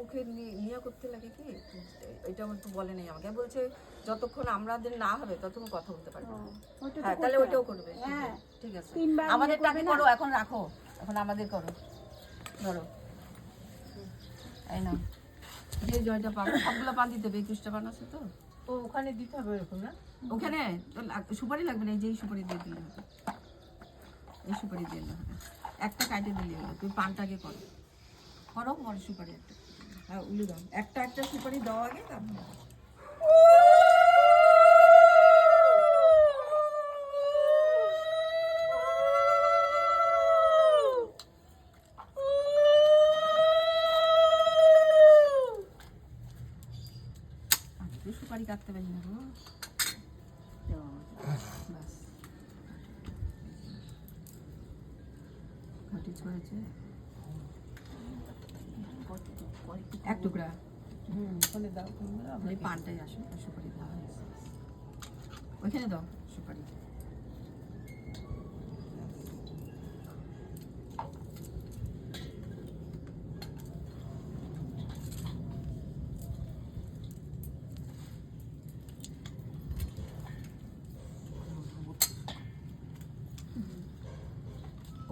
মুখে নি- নিয়ে করতে লাগে কি? এটা একটু বলে নেই আমাকে। বলছে যতক্ষণ আমাদের না হবে ততক্ষণ কথা বলতে পারবে তো হ্যাঁ তাহলে ওইটাও করবে। হ্যাঁ। ঠিক আছে। তিনবার নিয়ে আমাদেরটাকে করো এখন রাখো। এখন আমাদের করো। ধরো। এই না যে জয়টা পাবো সবগুলো পান দিতে হবে একুশটা পান আছে তো? ও ওখানে দিতে হবে এরকম না? ওখানে? তো সুপারি লাগবে না? এই যে এই সুপারি দিয়ে দিলে হবে। এই সুপারি দিয়ে হবে। একটা কাটে দিলে হবে। তুমি পানটাকে করো। করো পরে সুপারি একটা। হ্যাঁ উলে দাও। একটা একটা সুপারি দাও আগে, তারপরে সুপারি কাটতে পারি না গো। বাস। ঘাটি ছড়েছে এক টুকরা। হুম ওখানে দাও ওই পানটাই আসো সুপারি দেওয়া হয়েছে ওইখানে দাও সুপারি।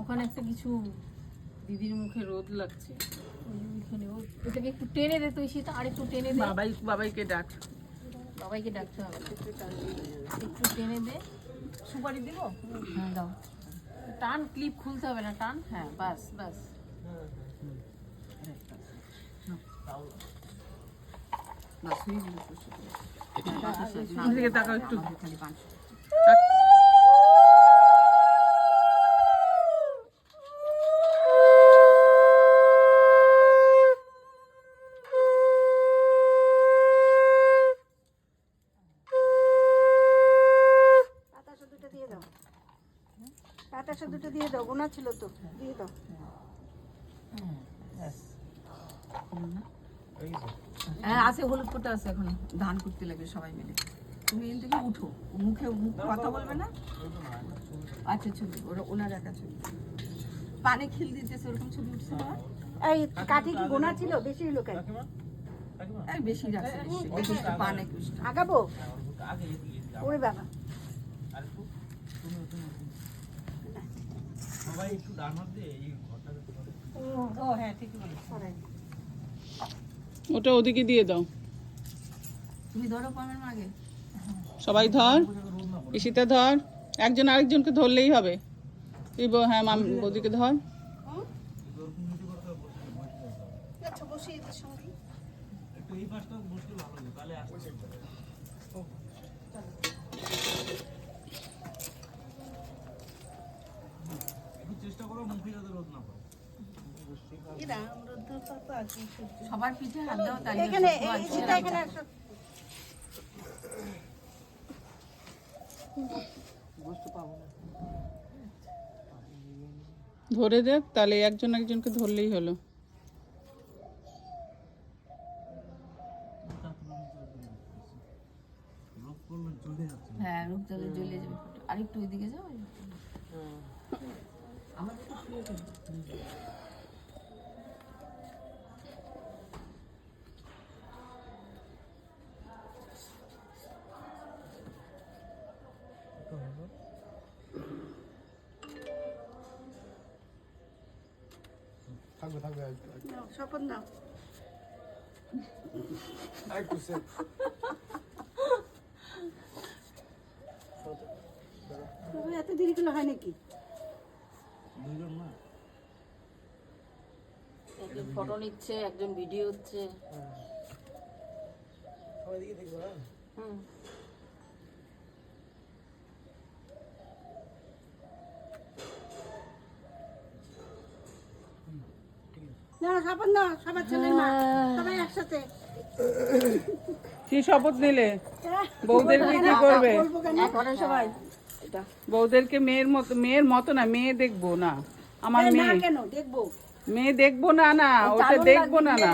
ওখানে একটা কিছু দিদির মুখে রোদ লাগছে। ওটাকে একটু টেনে দে তুই সেটা আর একটু টেনে দে। বাবাই বাবাইকে ডাক। বাবাইকে ডাকতে হবে। একটু টেনে দে। সুপারি দিব? হ্যাঁ দাও। টান ক্লিপ খুলতে হবে না টান। হ্যাঁ বাস বাস। বাস হয়ে গেল। এদিকে একটু। বাতাসা দুটো দিয়ে দাও গোনা ছিল তো দিয়ে দাও। হ্যাঁ আছে হলুদ ফোটা আছে এখন ধান করতে লাগবে সবাই মিলে। তুমি এখান থেকে উঠো মুখে মুখ কথা বলবে না? আচ্ছা ছবি ওরা ওনার একা ছবি। পানে খিল দিতেছে ওরকম ছবি উঠছে না? এই কাঠি কি গোনা ছিল? বেশি হলো কেন? এই বেশি রাখছে বেশি। একুশটা আগাবো? ওরে বাবা। সবাই একটু ডান হাত এই ও হ্যাঁ ঠিকই ওটা ওদিকে দিয়ে দাও। তুমি ধরো সবাই ধর ইসিতা ধর। একজন আরেকজনকে ধরলেই হবে। তুই হ্যাঁ মাম ওদিকে ধর। আচ্ছা এই পাশটা ভালো তাহলে একটু চেষ্টা করো মুখে যাতে রোদ না পড়ে এরা রোদ্দুর পাতা আছে সবার পিঠে হাত দাও তাহলে এখানে এই এখানে ধরে দেখ তাহলে একজন একজনকে ধরলেই হলো। হ্যাঁ জ্বলে যাবে। আরেকটু ওইদিকে যাও। আমাদের থাকবে থাকবে। নাও, স্বপন দাও একটু সেফ তবে এত দেরি করলে হয় নাকি? দুইজন না? একজন ফটো নিচ্ছে একজন ভিডিও হচ্ছে। সবাই দিকে দেখবে হ্যাঁ? হুম। না স্বপন দাও সবার ছেলে মা সবাই একসাথে। কি শপথ নিলে? বউদেরকে কি করবে? সবাই বউদেরকে মেয়ের মতো মেয়ের মতো না মেয়ে দেখব না আমার মেয়ে। কেন? দেখব। মেয়ে দেখব না না ওটা দেখব না না।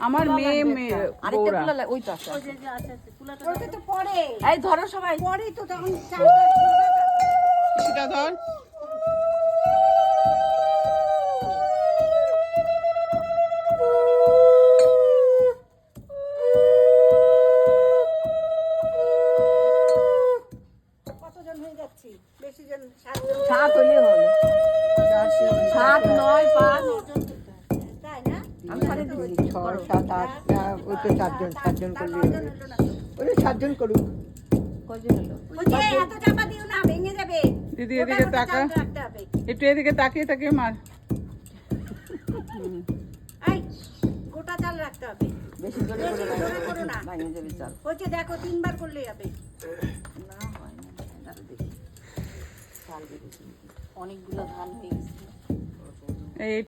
আমার মেয়ে মেয়ে আরেকটা বউরা। ওই তো আছে ওই যে যে আছে আছে, কুলাটা ওটা তো পরে। এই ধরো সবাই। পরে তো তখন চালটা- ধর। সাত আটটা ওই তো চারজন ওই সাতজন করুক। দিদি এদিকে তাকা চাল রাখতে হবে। একটু এদিকে তাকিয়ে তাকিয়ে মার। গোটা চাল রাখতে হবে। বেশি করে করো না। ভাঙে যাবে চাল। দেখো তিনবার করলেই হবে। না হয় না চাল বেরিয়েছে অনেকগুলো ধান হয়ে গেছে। এই